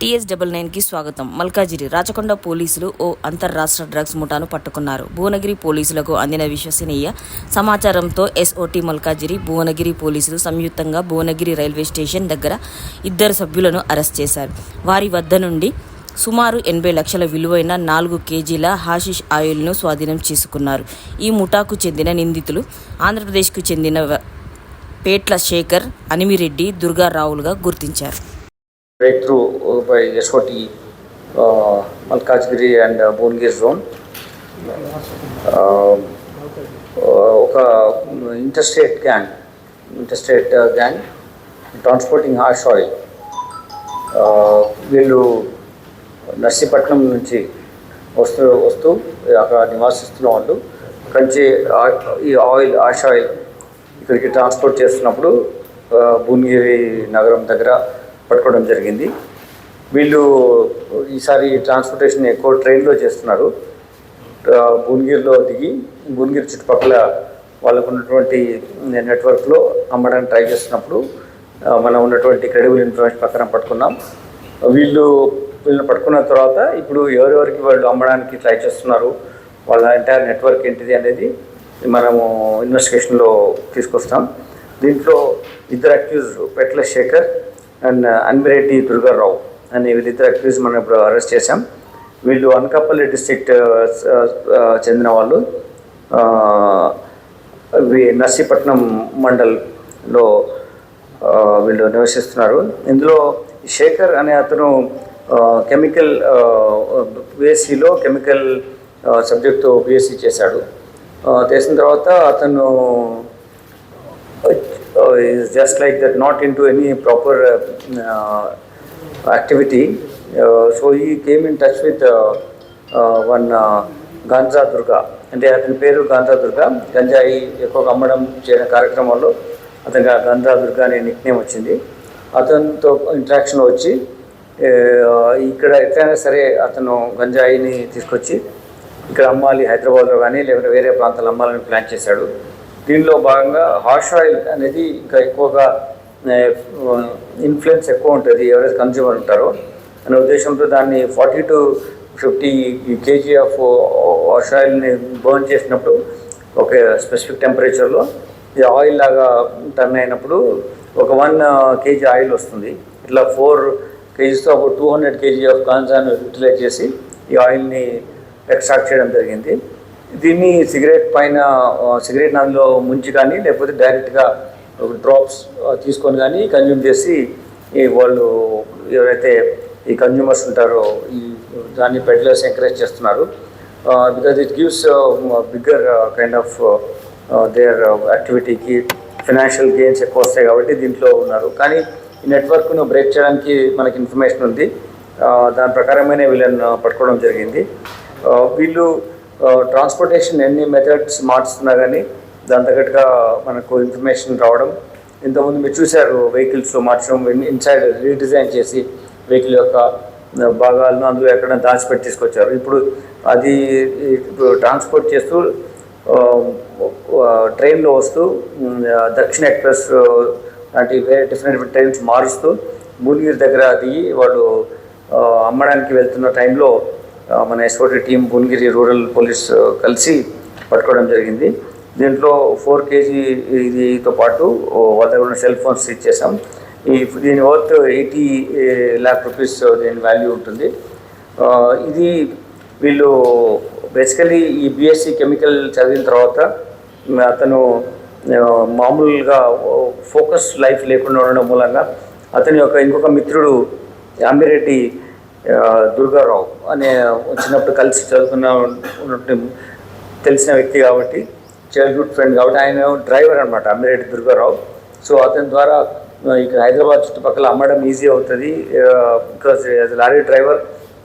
TS double నైన్కి స్వాగతం. మల్కాజిరి రాచకొండ పోలీసులు ఓ అంతర్రాష్ట్ర డ్రగ్స్ ముఠాను పట్టుకున్నారు. భువనగిరి పోలీసులకు అందిన విశ్వసనీయ సమాచారంతో ఎస్ఓటి మల్కాజిరి భువనగిరి పోలీసులు సంయుక్తంగా భువనగిరి రైల్వే స్టేషన్ దగ్గర ఇద్దరు సభ్యులను అరెస్ట్ చేశారు. వారి వద్ద నుండి సుమారు ఎనభై లక్షల విలువైన నాలుగు కేజీల హాషిష్ ఆయిల్ను స్వాధీనం చేసుకున్నారు. ఈ ముఠాకు చెందిన నిందితులు ఆంధ్రప్రదేశ్కు చెందిన వ- పేట్ల శేఖర్ అనిమిరెడ్డి దుర్గారావులుగా గుర్తించారు. Breakthrough uh, by SOT uh, Malkajgiri and uh, Bongir zone. ఒక interstate gang interstate gang transporting hash oil వీళ్ళు నర్సీపట్నం నుంచి వస్తూ వస్తూ అక్కడ నివాసిస్తున్న వాళ్ళు కంచి ఈ ఆయిల్ ఆష్ ఆయిల్ ఇక్కడికి ట్రాన్స్పోర్ట్ చేస్తున్నప్పుడు uh, భువనగిరి నగరం దగ్గర పట్టుకోవడం జరిగింది. వీళ్ళు ఈసారి ట్రాన్స్పోర్టేషన్ ఎక్కువ ట్రైన్లో చేస్తున్నారు. భువనగిరిలో దిగి భువనగిరి చుట్టుపక్కల వాళ్ళకు ఉన్నటువంటి నెట్వర్క్లో అమ్మడానికి ట్రై చేస్తున్నప్పుడు మనం ఉన్నటువంటి క్రెడిబుల్ ఇన్ఫర్మేషన్ ప్రకారం పట్టుకున్నాం. వీళ్ళు వీళ్ళని పట్టుకున్న తర్వాత ఇప్పుడు ఎవరెవరికి వాళ్ళు అమ్మడానికి ట్రై చేస్తున్నారు వాళ్ళ ఎంటైర్ నెట్వర్క్ ఏంటిది అనేది మనము ఇన్వెస్టిగేషన్లో తీసుకొస్తాం. దీంట్లో ఇద్దరు accused Petla Shekhar and uh, Anmireddy Durga Rao అనే వీళ్ళిద్దరు అక్యూజ్ మనం ఇప్పుడు అరెస్ట్ చేశాం. వీళ్ళు అనకాపల్లి డిస్ట్రిక్ట్ uh, uh, చెందిన వాళ్ళు. నర్సీపట్నం మండల్లో వీళ్ళు నివసిస్తున్నారు. ఇందులో శేఖర్ అనే అతను కెమికల్ బీఎస్సీలో కెమికల్ సబ్జెక్టు బీఎస్సీ చేశాడు. చేసిన తర్వాత అతను is just like that, not into any proper uh, uh, activity. Uh, so he came in touch with uh, uh, one uh, Durga అంటే అతని పేరు గాంజా దుర్గా గంజాయి ఎక్కువగా అమ్మడం చేయడం కార్యక్రమంలో అతనికి ఆ దుర్గా అనే నిక్ వచ్చింది. అతనితో ఇంట్రాక్షన్ వచ్చి ఇక్కడ ఎట్లయినా సరే అతను గంజాయిని తీసుకొచ్చి ఇక్కడ అమ్మాలి హైదరాబాద్లో కానీ లేకపోతే వేరే ప్రాంతాల్లో అమ్మాలని ప్లాన్ చేశాడు. దీనిలో భాగంగా హార్ష్ ఆయిల్ అనేది ఇంకా ఎక్కువగా ఇన్ఫ్లుయెన్స్ ఎక్కువ ఉంటుంది ఎవరైతే కన్జ్యూమర్ ఉంటారో. అనే ఉద్దేశంతో దాన్ని forty to fifty KG of hash ఆయిల్ని బర్న్ చేసినప్పుడు ఒక స్పెసిఫిక్ టెంపరేచర్లో ఇది ఆయిల్ లాగా టర్న్ అయినప్పుడు ఒక వన్ కేజీ ఆయిల్ వస్తుంది. ఇట్లా ఫోర్ కేజీస్తో ఒక టూ హండ్రెడ్ కేజీ ఆఫ్ కాన్సాన్ యూటిలైజ్ చేసి ఈ ఆయిల్ని ఎక్స్ట్రాక్ట్ చేయడం జరిగింది. దీన్ని సిగరెట్ పైన సిగరెట్ అందులో ముంచి కానీ లేకపోతే డైరెక్ట్గా డ్రాప్స్ తీసుకొని కానీ కన్జ్యూమ్ చేసి ఈ వాళ్ళు ఎవరైతే ఈ కన్జ్యూమర్స్ ఉంటారో ఈ దాన్ని పెడ్లర్స్ ఎంకరేజ్ చేస్తున్నారు. Because it gives bigger kind of their యాక్టివిటీకి financial gains ఎక్కువ వస్తాయి కాబట్టి దీంట్లో ఉన్నారు. కానీ ఈ నెట్వర్క్ను బ్రేక్ చేయడానికి మనకి ఇన్ఫర్మేషన్ ఉంది. దాని ప్రకారమైన వీళ్ళని పట్టుకోవడం జరిగింది. వీళ్ళు ట్రాన్స్పోర్టేషన్ ఎన్ని మెథడ్స్ మార్చుతున్నా కానీ దాని తగ్గట్టుగా మనకు ఇన్ఫర్మేషన్ రావడం. ఇంతకుముందు మీరు చూశారు వెహికల్స్ మార్చడం ఇన్సైడ్ రీడిజైన్ చేసి వెహికల్ యొక్క భాగాలను అందులో ఎక్కడ దాచిపెట్టి తీసుకొచ్చారు. ఇప్పుడు అది ఇప్పుడు ట్రాన్స్పోర్ట్ చేస్తూ ట్రైన్లో వస్తూ దక్షిణ ఎక్స్ప్రెస్ లాంటి వేరే డిఫరెంట్ ట్రైన్స్ మారుస్తూ భువనగిరి దగ్గర దిగి వాళ్ళు అమ్మడానికి వెళ్తున్న టైంలో మన SOT team Bhuvanagiri rural police కలిసి పట్టుకోవడం జరిగింది. దీంట్లో ఫోర్ కేజీ ఇదితో పాటు ఓ వాళ్ళ దగ్గర ఉన్న సెల్ ఫోన్స్ ఇచ్చేసాం. ఈ దీని వర్త్ ఎయిటీ ల్యాక్ రూపీస్ దీని వాల్యూ ఉంటుంది. ఇది వీళ్ళు బేసికలీ ఈ బీఎస్సీ కెమికల్ చదివిన తర్వాత అతను మామూలుగా ఫోకస్ లైఫ్ లేకుండా ఉండడం మూలంగా అతని యొక్క ఇంకొక మిత్రుడు అంబిరెడ్డి దుర్గారావు అనే చిన్నప్పుడు కలిసి చదువుకున్న ఉన్నట్టు తెలిసిన వ్యక్తి కాబట్టి చైల్డ్హుడ్ ఫ్రెండ్ కాబట్టి ఆయన డ్రైవర్ అనమాట అమ్మిరెడ్డి దుర్గారావు. సో అతని ద్వారా ఇక్కడ హైదరాబాద్ చుట్టుపక్కల అమ్మడం ఈజీ అవుతుంది. బికాజ్ లారీ డ్రైవర్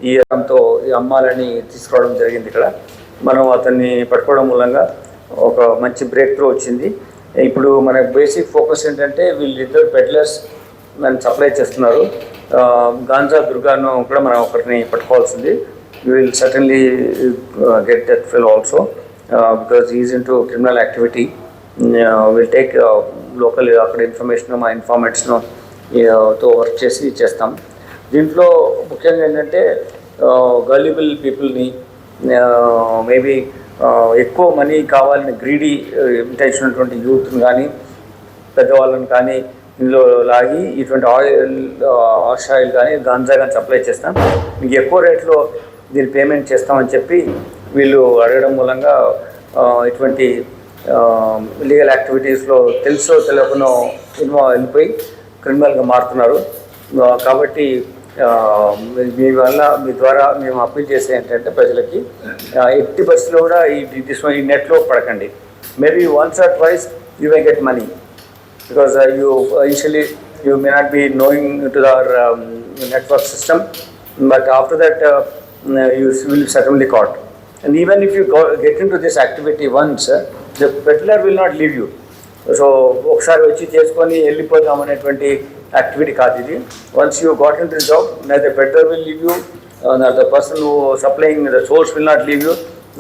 ఈ రంతో ఈ అమ్మాలని తీసుకోవడం జరిగింది ఇక్కడ. మనం అతన్ని పట్టుకోవడం మూలంగా ఒక మంచి బ్రేక్ త్రూ వచ్చింది. ఇప్పుడు మన బేసిక్ ఫోకస్ ఏంటంటే వీళ్ళిద్దరు పెడ్లర్స్ దాన్ని సప్లై చేస్తున్నారు. గాంజా దుర్గాను కూడా మనం ఒకరిని పట్టుకోవాల్సింది. Will suddenly get that feel also because is into criminal activity will take local అక్కడ ఇన్ఫర్మేషన్ మా ఇన్ఫార్మేట్స్ను uh, తో వర్క్ చేసి చేస్తాం. దీంట్లో ముఖ్యంగా ఏంటంటే గల్లిబుల్ పీపుల్ని మేబీ ఎక్కువ మనీ కావాలని గ్రీడీ ఇంటెన్షన్ uh, ఉన్నటువంటి యూత్ని కానీ పెద్దవాళ్ళని కానీ ఇందులో లాగి ఇటువంటి ఆయిల్ ఆష్ ఆయిల్ కానీ గాంజా కానీ సప్లై చేస్తాం. మీకు ఎక్కువ రేట్లో దీన్ని పేమెంట్ చేస్తామని చెప్పి వీళ్ళు అడగడం మూలంగా ఇటువంటి లీగల్ యాక్టివిటీస్లో తెలుసో తెలియకుండా ఇన్వాల్వ్ వెళ్ళిపోయి క్రిమినల్గా మారుతున్నారు. కాబట్టి మీ వల్ల మీ ద్వారా మేము అప్పీల్ చేసే ఏంటంటే ప్రజలకి ఎట్టి పరిస్థితుల్లో కూడా ఈ ఈ నెట్లో పడకండి. Maybe once or twice you may get money because uh, you initially you may not be knowing to our um, network system, but after that uh, you will certainly caught. And even if you go, get into this activity once, uh, the peddler will not leave you. So ఒకసారి వచ్చి చేసుకొని వెళ్ళిపోదాం అనేటువంటి activity కాదు ఇది once you got into job nor the patrol will leave you nor the person who supplying the source will not leave you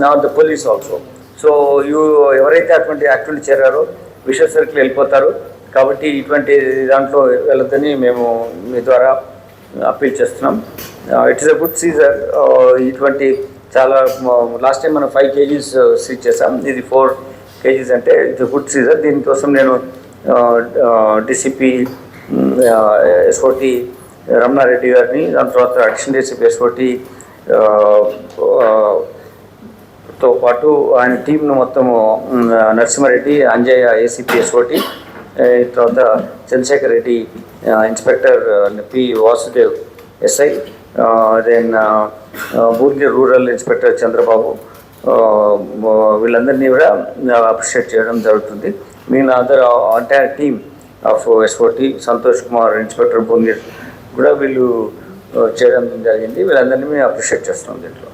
nor the police also so you ఎవరైతే అటువంటి activity చేరారో విషయ సర్కిల్ వెళ్ళిపోతారు కాబట్టి ఇటువంటి దాంట్లో వెళ్ళొద్దని మేము మీ ద్వారా అప్పీల్ చేస్తున్నాం. It is a good seizure ఇటువంటి చాలా లాస్ట్ టైం మనం ఫైవ్ కేజీస్ సీజ్ చేసాం ఇది ఫోర్ కేజీస్ అంటే ఇట్స్ గుడ్ సీజర్ దీనికోసం నేను డిసిపి ఎస్ఓటి రమణారెడ్డి గారిని దాని తర్వాత అడిషనల్ డిసిపి ఎస్ఓటి తో పాటు ఆయన టీంను మొత్తము నరసింహారెడ్డి అంజయ్య ఏసీపీ ఎస్ఓటి తర్వాత Chandrashekar Reddy inspector P Vasudev SI then Burgi rural inspector Chandrababu వీళ్ళందరినీ కూడా అప్రిషియేట్ చేయడం జరుగుతుంది. మిగిలిన other entire team of SOT Santosh Kumar inspector Burgi కూడా వీళ్ళు చేయడం జరిగింది. వీళ్ళందరినీ మేము అప్రిషియేట్ చేస్తున్నాం దీంట్లో.